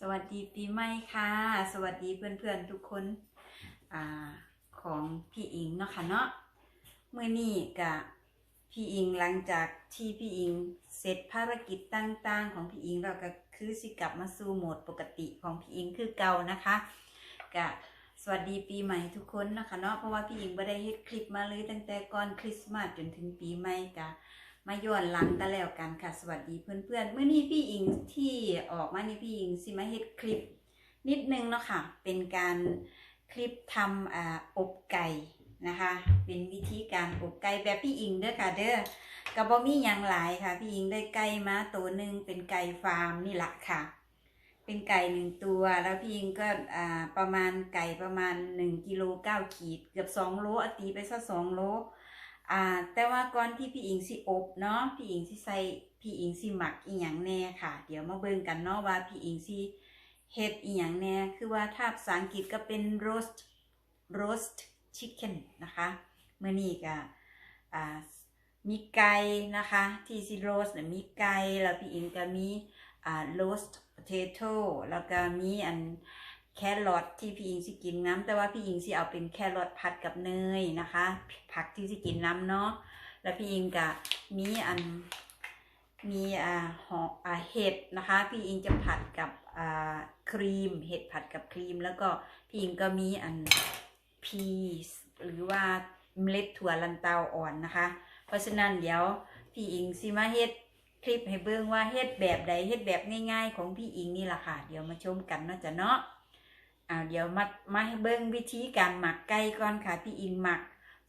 สวัสดีปีใหม่ค่ะ สวัสดีเพื่อนๆทุกคนอ่าของพี่อิงเนาะค่ะเนาะเมื่อนี้กับพี่อิงหลังจากที่พี่อิงเสร็จภารกิจต่างๆ ของพี่อิงแล้วก็คือสิกลับมาสู่โหมดปกติของพี่อิงคือเก่านะคะกะสวัสดีปีใหม่ทุกคนนะคะเนาะเพราะว่าพี่อิงไม่ได้เฮ็ดคลิปมาเลยตั้งแต่ก่อนคริสต์มาสจนถึงปีใหม่กะ มาย้อนหลังกันแล้วกันค่ะ สวัสดีเพื่อนๆเมื่อนี้พี่อิงที่ออกมานี่พี่อิงสิมาเฮ็ดคลิป นิดนึงเนาะค่ะ เป็นการคลิปทำอ่าอบไก่นะคะ เป็นวิธีการอบไก่แบบพี่อิงเด้อค่ะเด้อกับ่มีหยังหลายค่ะ พี่อิงได้ไก่มาตัวหนึ่งเป็นไก่ฟาร์มนี่แหละค่ะ เป็นไก่หนึ่งตัว แล้วพี่อิงก็อ่าประมาณไก่ประมาณ1กิโลเก้าขีด เกือบ2โลอตีไปซะ2โล อ่าแต่ว่าก่อนที่พี่อิงสิอบเนาะพี่อิงสิใส่พี่อิงสิหมักอีหยังแน่ค่ะ เดี๋ยวมาเบิ่งกันเนาะว่าพี่อิงสิเฮ็ดอีหยังแน่คือว่าถ้าภาษาอังกฤษก็เป็น roast roast chicken นะคะเมื่อนี้ก็อ่ามีไก่นะคะ ที่สิ roast มีไก่แล้วพี่อิงก็มีอ่า roast potato แล้วก็มีอัน แครอทที่พี่อิงสิกินน้ำแต่ว่าพี่อิงสิเอาเป็นแครอทผัดกับเนยนะคะ ผักที่สิกินน้ำเนาะแล้วพี่อิงก็มีอันมีอ่าหออ่าเห็ดนะคะ พี่อิงจะผัดกับอ่าครีม เห็ดผัดกับครีม แล้วก็พี่อิงก็มีอันพีสหรือว่าเมล็ดถั่วลันเตาอ่อนนะคะ เพราะฉะนั้นเดี๋ยวพี่อิงสิมาเฮ็ดคลิปให้เบิ่งว่าเฮ็ดแบบใดเฮ็ดแบบง่ายๆ ของพี่อิงนี่แหละค่ะ เดี๋ยวมาชมกันเนาะจ้ะเนาะ อ่าเดี๋ยวมามาให้เบิ้งวิธีการหมักไก่ก่อนค่ะ พี่อิงหมัก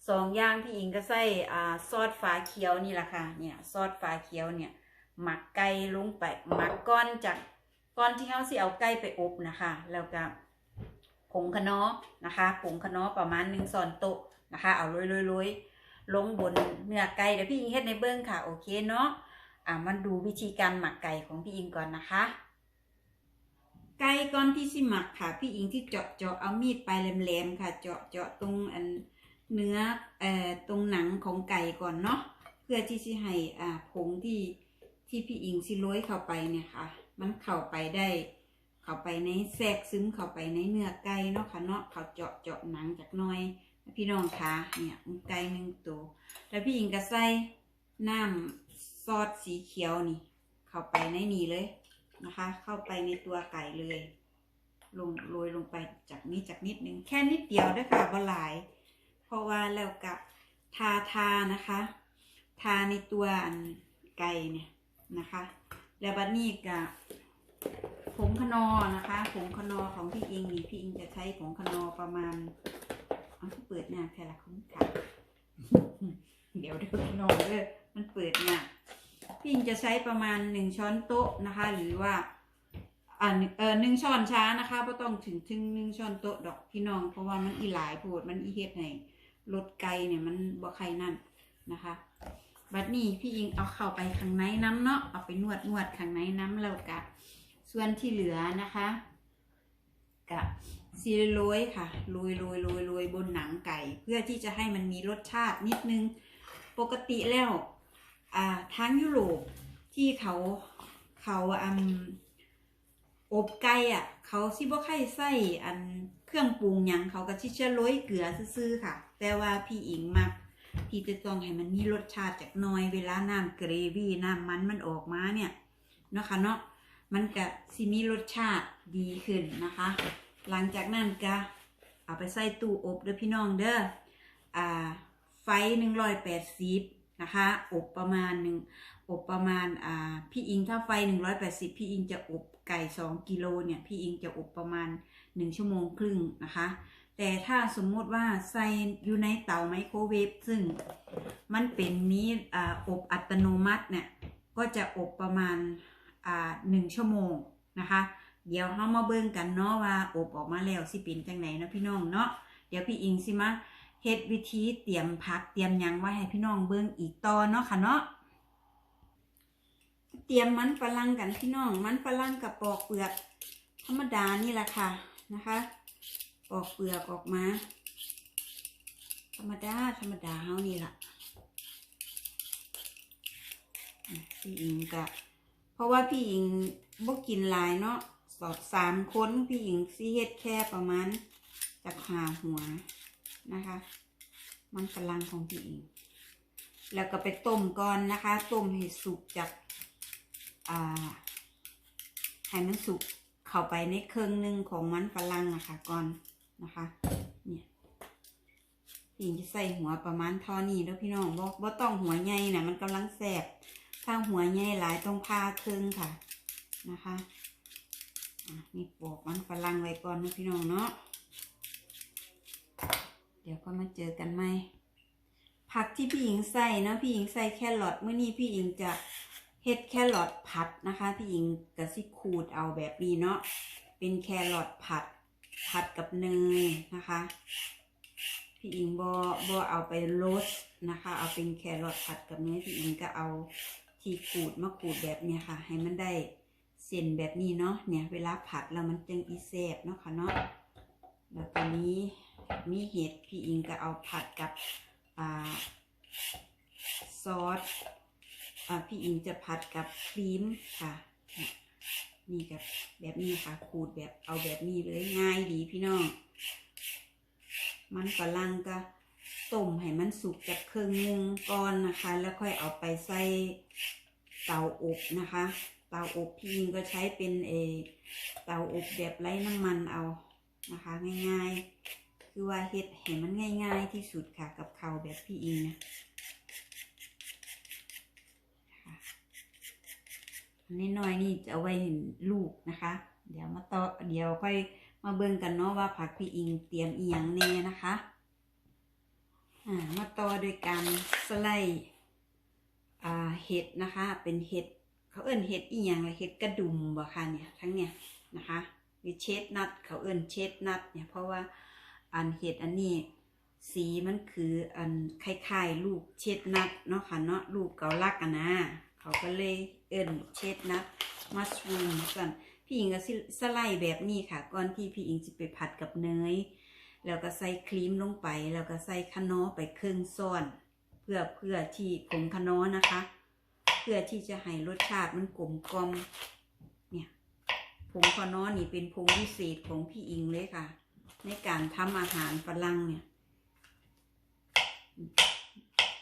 สองอย่างพี่อิงก็ใส่อ่าซอสฟ้าเขียวนี่แหละค่ะ เนี่ยซอสฟ้าเขียวเนี่ย หมักไก่ลงไปหมักก้อนจากก้อนที่เขาสิเอาไก่ไปอบนะคะ แล้วก็ผงคะน้อนะคะผงคะน้อประมาณหนึ่งส่วนโต๊ะนะคะ เอาโรยๆๆลงบนเนื้อไก่เดี๋ยวพี่อิงเฮ็ดในเบิ้งค่ะ โอเคเนาะอ่ามาดูวิธีการหมักไก่ของพี่อิงก่อนนะคะ ไก่ก้อนที่สิหมักค่ะ พี่อิงที่เจาะเจาะเอามีดปลายแหลมๆค่ะ เจาะเจาะตรงอันเนื้อเอ่อตรงหนังของไก่ก่อนเนาะเพื่อที่สิให้อ่าผงที่ที่พี่อิงสิโรยเข้าไปเนี่ยค่ะ มันเข้าไปได้ เข้าไปในแทรกซึมเข้าไปในเนื้อไก่เนาะค่ะเนาะเขาเจาะเจาะหนังจากน้อย พี่น้องคะเนี่ยไก่หนึ่งตัวแล้วพี่อิงก็ใส่น้ำซอสสีเขียวนี่ เข้าไปในนี้เลย นะคะ เข้าไปในตัวไก่เลย ลงโรยลงไปจากนี้จากนิดนึงแค่นิดเดียวด้วยค่ะบหลาย เพราะว่าแล้วกับทาทานะคะ ทาในตัวไก่เนี่ยนะคะ แล้วบัดนี้กับผงคนอนะคะผงคนอของพี่อิงนี่พี่อิงจะใช้ผงคนอประมาณเอาที่เปิดหน้าแค่ละคุ้มค่ะเดี๋ยวเดี๋ยวพี่น้องเด้อมันเปิดหน้า พี่อิงจะใช้ประมาณหนึ่งช้อนโต๊ะนะคะ หรือว่าอ่าเออหนึ่งช้อนช้านะคะไม่ต้องถึงถึงหนึ่งช้อนโต๊ะดอกพี่น้อง เพราะว่ามันอีหลายโพดมันอีเฮ็ดให้รสไก่เนี่ยมันบ่ใครนั่นนะคะ บัดนี้พี่อิงเอาเข้าไปข้างในน้ำเนาะเอาไปนวดนวดข้างในน้ำแล้วกะส่วนที่เหลือนะคะกะซีโรยค่ะโรยโรยโรยโรยบนหนังไก่ เพื่อที่จะให้มันมีรสชาตินิดนึง ปกติแล้ว ทางยุโรปที่เขาเขาอืมอบไก่อะ เขาสิบ่ค่ใส่อันเครื่องปรุงยังเขาก็สิจะโรยเกลือซื่อๆค่ะ แต่ว่าพี่อิงมักที่จะต้องให้มันมีรสชาติจากน้อยเวลาน้ำเกรวี่น้ำมันมันออกมาเนี่ยเนาะค่ะเนาะมันก็สิมีรสชาติดีขึ้นนะคะ หลังจากนั้นก็เอาไปใส่ตู้อบเด้อพี่น้องเด้ออ่าไฟหนึ่งร้อยแปดสิบ นะคะ อบประมาณหนึ่งอบประมาณอ่าพี่อิงถ้าไฟ 180 พี่อิงจะอบไก่ 2กิโลเนี่ยพี่อิงจะอบประมาณ 1 ชั่วโมงครึ่งนะคะ แต่ถ้าสมมติว่าใส่อยู่ในเตาไมโครเวฟซึ่งมันเป็นมีอ่าอบอัตโนมัติเนี่ยก็จะอบประมาณอ่าหนึ่งชั่วโมงนะคะเดี๋ยวเรามาเบิ่งกันเนาะว่าอบออกมาแล้วสิเป็นจังไหนนะพี่น้องเนาะเดี๋ยวพี่อิงสิมา ฮ็ดวิธีเตรียมพักเตรียมยังไว้ให้พี่น้องเบิ่งอีกต่อเนาะค่ะเนาะเตรียมมันฝรั่งกันพี่น้องมันฝรั่งกับปอกเปลือก ธรรมดานี่แหละค่ะนะคะ ปอกเปลือกออกมา ธรรมดาธรรมดาเฮานี่ล่ะอะพี่อิงกะเพราะว่าพี่อิงบ่กินหลายเนาะสอดสามคนพี่หญิงซีเฮ็ดแค่ประมาณจากหาหัว นะคะ มันฝรั่งของพี่หญิงแล้วก็ไปต้มก่อนนะคะ ต้มให้สุกจากอ่าให้มันสุกเข้าไปในเครื่องหนึ่งของมันฝรั่งนะคะก่อนนะคะ เนี่ยพี่หญิงจะใส่หัวประมาณท่านี้แล้วพี่น้องบ่บ่าต้องหัวใหญ่นะมันกำลังแสบถ้าหัวใหญ่หลายต้องพาครึ่งค่ะนะคะะนี่ปอกมันฝรั่งไว้ก่อนนะพี่น้องเนาะ ดี๋ยวก็มาเจอกันไหมผักที่พี่หญิงใส่นะพี่หญิงใส่แครอทเมื่อนี้พี่หญิงจะเฮ็ดแครอทผัดนะคะ พี่หญิงกะสิขูดเอาแบบนี้เนาะเป็นแครอทผัดผัดกับเนยนะคะ พี่หญิงบอบอเอาไปโรสนะคะ เอาเป็นแครอทผัดกับเนยพี่หญิงก็เอาที่ขูดมาขูดแบบเนี้ยค่ะ ให้มันได้เส้นแบบนี้เนาะเนี่ย เวลาผัดแล้วมันจึงอีแซบเนาะค่ะเนาะแล้วตอนนี้ มีเห็ดพี่หญิงก็เอาผัดกับอซอสอพี่อิงจะผัดกับครีมค่ะนี่กับแบบนี้ค่ะ ขูดแบบเอาแบบนี้เลยง่ายดีพี่น้อง มันฝรั่งก็ต้มให้มันสุกจากครึ่งหนึงก่อนนะคะ แล้วค่อยเอาไปใส่เตาอบนะคะ เตาอบพี่อิงก็ใช้เป็นเอเตาอบแบบไร้น้ำมันเอานะคะ ง่ายๆ คือว่าเฮ็ดให้มันง่ายๆที่สุดค่ะกับข้าวแบบพี่อิงนะค่นนี้น้อยนี่จะเอาไว้เห็นลูกนะคะ เดี๋ยวมาต่อเดี๋ยวค่อยมาเบิ่งกันเนาะว่าผักพี่อิงเตรียมอีหยังแน่นะคะอ่ามาต่อโดยการสไลด์อ่าเห็ดนะคะ เป็นเห็ดเขาเอิ้นเห็ดอีหยังละเห็ดกระดุมบ่ค่ะเนี่ยทั้งเนี่ยนะคะหรือเชดนัทเขาเอิ้นเชดนัทเนี่ยเพราะว่า อันเห็ดอันนี้ สีมันคืออันคล้ายๆลูกเช็ดนัทเนาะค่ะเนาะลูกเกาลักอะนะเขาก็เลยเอิ้นเช็ดนัทมัสรูมก่อนพี่หญิงก็สไลด์แบบนี้ค่ะ ก่อนที่พี่หญิงจะไปผัดกับเนยแล้วก็ใส่ครีมลงไป แล้วก็ใส่คะน้อไปครึ่งซ้อน เพื่อเพื่อที่ผงคะน้อนะคะ เพื่อที่จะให้รสชาติมันกลมกลมเนี่ยผงคะน้อนี่เป็นผงพิเศษของพี่อิงเลยค่ะ ในการทำอาหารฝรั่งเนี่ย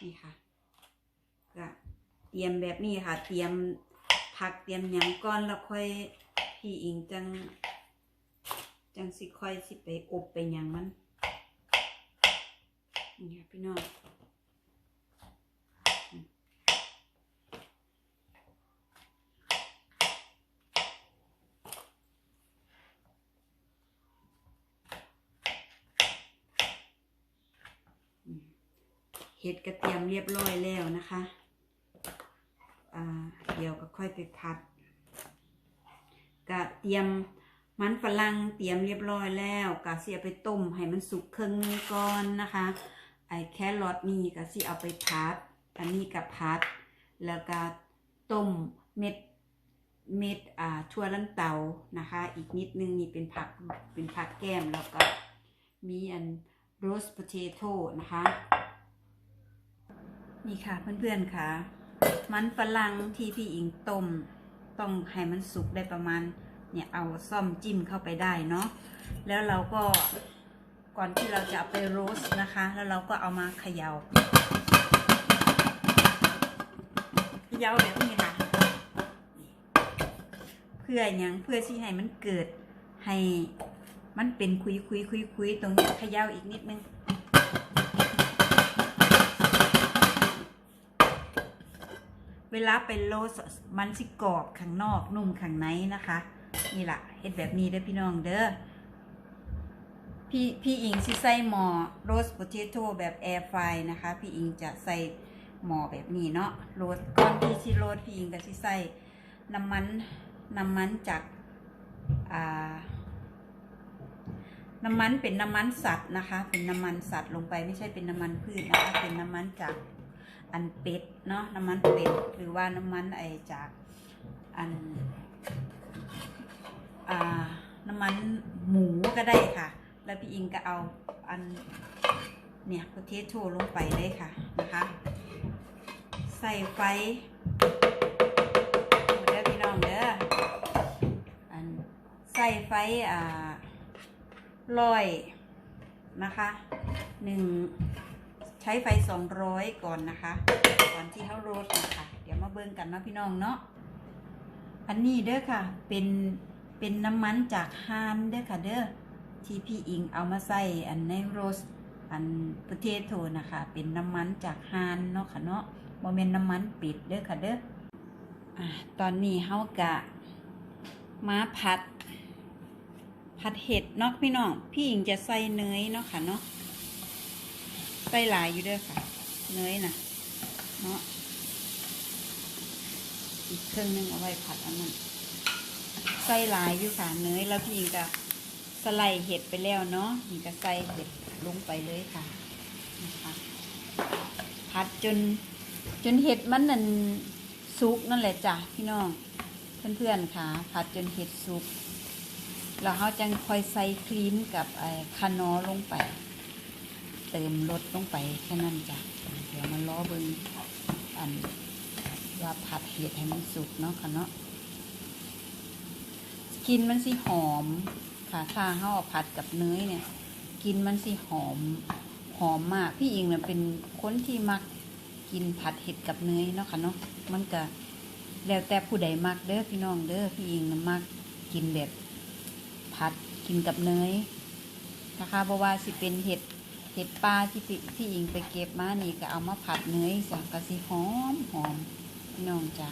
นี่ค่ะก็เตรียมแบบนี้ค่ะ เตรียมผักเตรียมหยังก้อนแล้วค่อยพี่อิงจัง จังสิค่อยสิไปอบไปยังมัน นี่ค่ะพี่น้อง ห็ดกระเทียมเรียบร้อยแล้วนะคะเดี๋ยวก็ค่อยไปผัดกะเตรียมมันฝรั่งเตรียมเรียบร้อยแล้วกะเสิเอาไปต้มให้มันสุกครึ่งนึงก่อนนะคะ ไอ้แครอทนี่ก็สิเอาไปผัด อันนี้กับผัด แล้วก็ต้มเม็ดเม็ดอ่าทั่วลันเตานะคะ อีกนิดนึงนี่เป็นผักเป็นผักแก้มแล้วก็มีอันโรส p o เ a โ o นะคะ นี่ค่ะเพื่อนๆค่ะ มันฝรั่งที่พี่อิงต้ม ต้องให้มันสุกได้ประมาณ เนี่ยเอาซ่อมจิ้มเข้าไปได้เนาะแล้วเราก็ก่อนที่เราจะเอาไปโรสนะคะ แล้วเราก็เอามาเขยา่าเขย่าแบบนี้ค่ะ เพื่ออย่างเพื่อที่ให้มันเกิดให้มันเป็นคุยคุยคุยคุยๆๆตรงนี้เขย่าอีกนิดนึง เวลาไปโรสมันสิกรอบข้างนอกนุ่มข้างในนะคะ นี่แหละเฮ็ดแบบนี้เด้อพี่น้องเด้อพี่พี่อิงสิใส่หม้อโรสโพเทโต้แบบแอร์ไฟนะคะ พี่อิงจะใส่หม้อแบบนี้เนาะโรสก่อนที่สิโรสพี่อิงก็สิใส่น้ำมันน้ำมันจากอ่าน้ำมันเป็นน้ำมันสัตว์นะคะ เป็นน้ำมันสัตว์ลงไปไม่ใช่เป็นน้ำมันพืชนะคะเป็นน้ำมันจาก อันเป็ดเนาะน้ำมันเป็ดหรือว่าน้ำมันไอจากอันอ่าน้ำมันหมูก็ได้ค่ะ แล้วพี่อิงก็เอาอันเนี่ยโพเทโต้ลงไปเลยค่ะนะคะ ใส่ไฟหมดแล้วพี่น้องเด้ออันใส่ไฟอ่าร้อยนะคะหนึ่ง ช้ไฟสองร้อยก่อนนะคะ ก่อนที่เขาโรสนะคะเดี๋ยวมาเบิ่งกันนะพี่น้องเนาะอันนี้เด้อค่ะ เป็นเป็นน้ำมันจากฮานเด้อค่ะเด้อที่พี่อิงเอามาใส่อันในโรสอันปเทโทนะคะ เป็นน้ำมันจากฮานเนาะค่ะเนาะโมเมนน้ำมันปิดเด้อค่ะเด้ออะตอนนี้เฮากะมาผัด ผัดเห็ดเนาะพี่น้อง พี่อิงจะใส่เนยเนาะค่ะเนาะ ใส่หลายอยู่เด้อค่ะ เนยนะเนาะอีกเครื่องนึงเอาไว้ผัดอันนั้นใส่หลายอยู่ค่ะ เนยแล้วพี่หญิงก็สไลด์เห็ดไปแล้วเนาะหญิงก็ใส่เห็ดลงไปเลยค่ะนะคะผัดจนจนเห็ดมันนั่นสุกนั่นแหละจ้ะพี่น้องเพื่อนๆค่ะ ผัดจนเห็ดสุกแล้วเขาจังค่อยใส่ครีมกับไอ้คานอลงไป ติมรสลงไปแค่นั้นจ้ะเดี๋ยวมาล้อเบิงอันว่าผัดเห็ดให้มันสุกเนาะค่ะเนาะกินมันสิหอมค่ะถ้าเฮาเอผัดกับเนยเนี่ย กินมันสิหอมหอมมากพี่อิงเนี่ยเป็นคนที่มักกินผัดเห็ดกับเนยเนาะค่ะเนาะมันก็แล้วแต่ผู้ใดมักเด้อพี่น้องเด้อพี่อิงนะมักกินแบบผัดกินกับเนยนะคะเพราะว่าสิเป็นเห็ด เห็ดปลาที่พี่พี่อิงไปเก็บมานี่ก็เอามาผัดเนยสังกะสิหอมหอมพี่น้องจ้า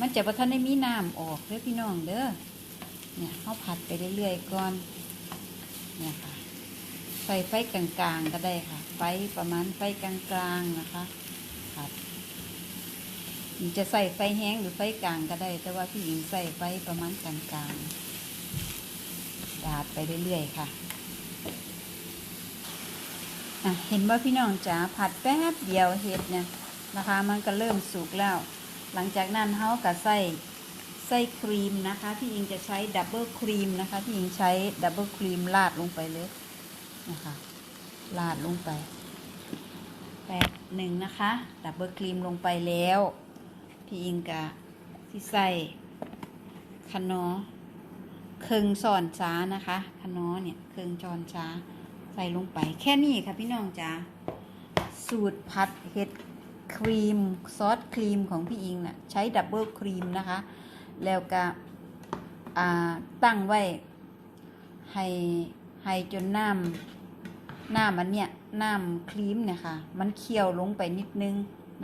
มันจะประทันได้มีน้ำออกเด้อพี่น้องเด้อเนี่ยเขาผัดไปเรื่อยๆก่อนเนี่ยค่ะใส่ไฟกลางๆก็ได้ค่ะ ไฟประมาณไฟกลางๆนะคะผัดหญิงจะใส่ไฟแห้งหรือไฟกลางก็ได้ แต่ว่าพี่หญิงใส่ไฟประมาณกลางๆดาดไปเรื่อยๆค่ะ เห็นว่าพี่น้องจ๋าผัดแป๊บเดียวเห็ดเนี่ยนะคะ มันก็เริ่มสุกแล้ว หลังจากนั้นเขาก็ใส่ใส่ครีมนะคะพี่อิงจะใช้ดับเบิลครีมนะคะพี่อิงใช้ดับเบิลครีมราดลงไปเลยนะคะราดลงไปแป๊บหนึ่งนะคะดับเบิลครีมลงไปแล้วพี่อิงกะที่ใส่ขนอเคืองสอนช้านะคะขนอเนี่ยเคืองจอนช้า ส่ลงไป แค่นี้ค่ะพี่น้องจ้าสูตรผัดเห็ดครีมซอสครีมของพี่อิงนะ่ะใช้ดับเบิลครีมนะคะ แล้วก็ตั้งไว้ให้ให้จนน้ำน้ำมันเนี่ยน้ำครีมเนี่ยค่ะ มันเคี่ยวลงไปนิดนึง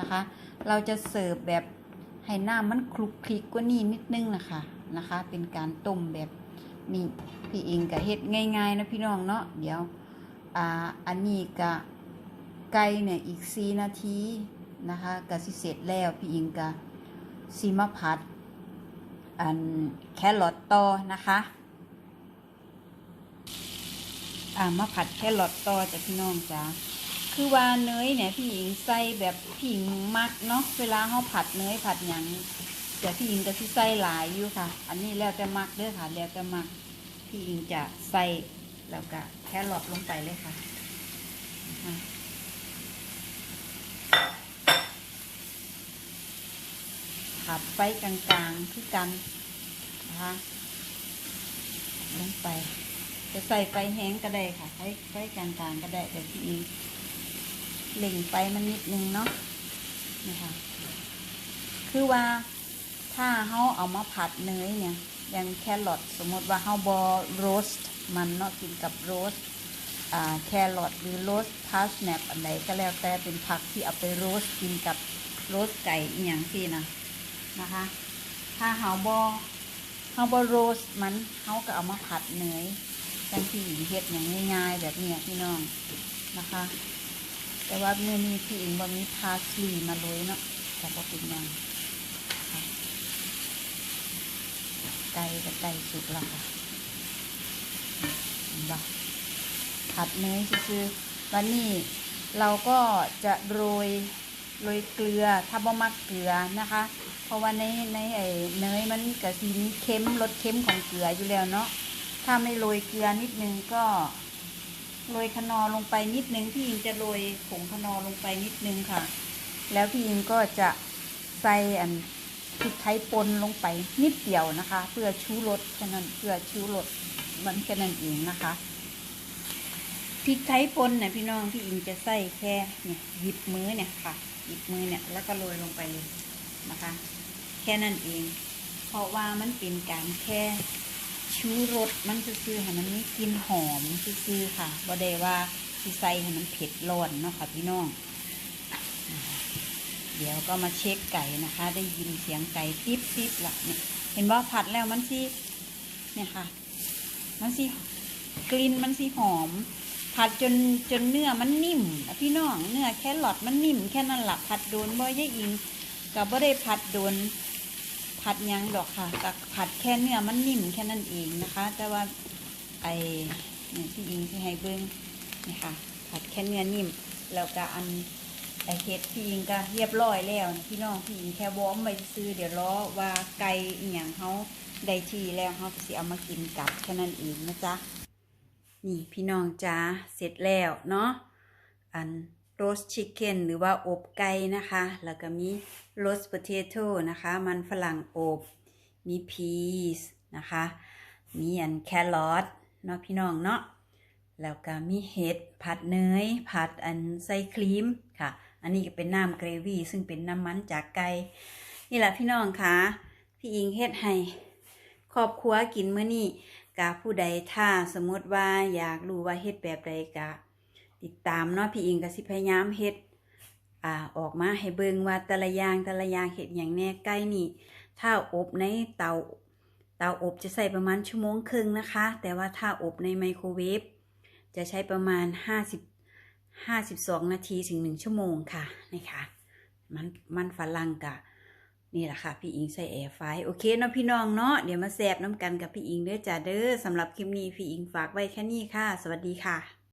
นะคะ เราจะเสิร์ฟแบบให้น้ำมันคลุกคลิกกว่านี้นิดนึงนะคะนะคะ เป็นการต้มแบบนี่พี่อิงกับเฮ็ดง่ายๆนะพี่น้องเนาะเดี๋ยว อ่าอันนี้กะไก่เนี่ยอีกสี่นาทีนะคะกะสิเสร็จแล้วพี่อิงกะซีมาผัดอันแครอทต่อนะคะอ่ามาผัดแครอทต่อจ้ะพี่น้องจ้าคือว่าเนยเนี่ยพี่หญิงใส่แบบพี่หญิงมักเนาะเวลาเขาผัดเนยผัดหยังแต่พี่หญิงก็ที่ใส่หลายอยู่ค่ะ อันนี้แล้วแต่มักเด้อค่ะแล้วแต่มักพี่หญิงจะใส่ แล้วก็แครอทลงไปเลยค่ะอะผัดไฟกลางๆคือกันนะคะลงไป จะใส่ไฟแห้งก็ได้ค่ะไฟไฟกลางๆก็ได้แต่ที่อิงเล่งไฟมันนิดนึงเนาะนะคะคือว่าถ้าเขาเอามาผัดเนยเนี่ยอย่างแครอทสมมติว่าเขาบอโรสต์ มันเนาะกินกับโรสแครอทหรือโรสพาสแนปอันไหนก็แล้วแต่เป็นผักที่เอาไปโรสกินกับโรสไก่อหย่างที่นะนะคะ ถ้าเฮาบอเฮาบอโรสมันเฮาก็เอามาผัดเนยจังที่หญิงเฮ็ดอย่างง่ายๆแบบนี้พี่น้องนะคะ แต่ว่าเมื่อนี้พี่อิงบ่มีพาสลีมาโรยเนาะแต่ก็เป็นยังไก่กับไก่สุกแล้วค่ะ เห็นปะผัดเนยซื่อๆวันนี้เราก็จะโรยโรยเกลือถ้าบ่มักเกลือนะคะ เพราะว่าในในไอ้เนยมันกะสีมีเค็มรสเค็มของเกลืออยู่แล้วเนาะถ้าไม่โรยเกลือนิดนึงก็โรยคนอลงไปนิดนึงพี่ยิงจะโรยผงคนอลงไปนิดนึงค่ะ แล้วพี่ยิงก็จะใส่อันพริกไทยป่นลงไปนิดเดียวนะคะ เพื่อชูรสแค่นั้นเพื่อชูรส มันแค่นั้นเองนะคะพริกไทยป่นเนี่ยพี่น้องพี่อิงจะใส่แค่เนี่ยหยิบมือเนี่ยค่ะ หยิบมือเนี่ยแล้วก็โรยลงไปเลยนะคะ แค่นั้นเอง เพราะว่ามันเป็นการแค่ชูรสมันซื่อๆให้มันมีกลิ่นหอมซื่อๆค่ะบ่ได้ว่าสิใส่ให้มันเผ็ดร้อนเนาะค่ะพี่น้อง เดี๋ยวก็มาเช็คไก่นะคะ ได้ยินเสียงไก่ปิ๊บปิ๊บละเนี่ยเห็นว่าผัดแล้วมันสิเนี่ยค่ะ มันสิกลิ่นมันสิหอม ผัดจนจนเนื้อมันนิ่มพี่น้องเนื้อแค่หลอดมันนิ่มแค่นั้นหลับผัดโดนบ่ยยอิงกับบ่ได้ผัดโดนผัดยังดอกค่ะแต่ผัดแค่เนื้อมันนิ่มแค่นั้นเองนะคะ แต่ว่าไอเนี่ยพี่อิงที่ให้เบิ้งนี่ค่ะ ผัดแค่เนื้อนิ่มแล้วก็อันไอเห็ดพี่อิงก็เรียบร้อยแล้วพี่น้องพี่อิงแค่วอร์มไว้ซื้อเดี๋ยวรอว่าไก่อีหยังเขา ได้ทีแล้วเขาก็สิเอามากินกับแค่นั้นเองนะจ๊ะ นี่พี่น้องจ้าเสร็จแล้วเนาะ อันโรสชิคเก้นหรือว่าอบไก่นะคะ แล้วก็มีโรส p o เ a โ o นะคะ มันฝรั่งอบ มีพีสนะคะ มีอันแครอทเนาะพี่น้องเนาะ แล้วก็มีเห็ดผัดเนยผัดอันไส้ครีมค่ะ อันนี้ก็เป็นน้ำเกรวี่ซึ่งเป็นน้ำมันจากไก่นี่แหละพี่น้องคะพี่อิงเฮ็ดให้ ครอบครัวกินมื้อนี้กะผู้ใดถ้าสมมติว่าอยากรู้ว่าเฮ็ดแบบใดกะ ติดตามเนาะพี่อิงก็สิพยายามเฮ็ดอ่าออกมาให้เบิ่งว่าแต่ละอย่างแต่ละอย่างเฮ็ดอย่างแน่ใกล้นี่ ถ้าอบในเตาเตาอบจะใส่ประมาณชั่วโมงครึ่งนะคะ แต่ว่าถ้าอบในไมโครเวฟจะใช้ประมาณ 50 52 นาทีถึง 1 ชั่วโมงค่ะนี่ค่ะมันมันฝรั่งกะ นี่แหละค่ะ พี่อิงใส่แอร์ไฟโอเคเนาะพี่น้องเนาะเดี๋ยวมาแซบน้ำกันกับพี่อิงเด้อจ้าเด้อสำหรับคลิปนี้พี่อิงฝากไว้แค่นี้ค่ะ สวัสดีค่ะ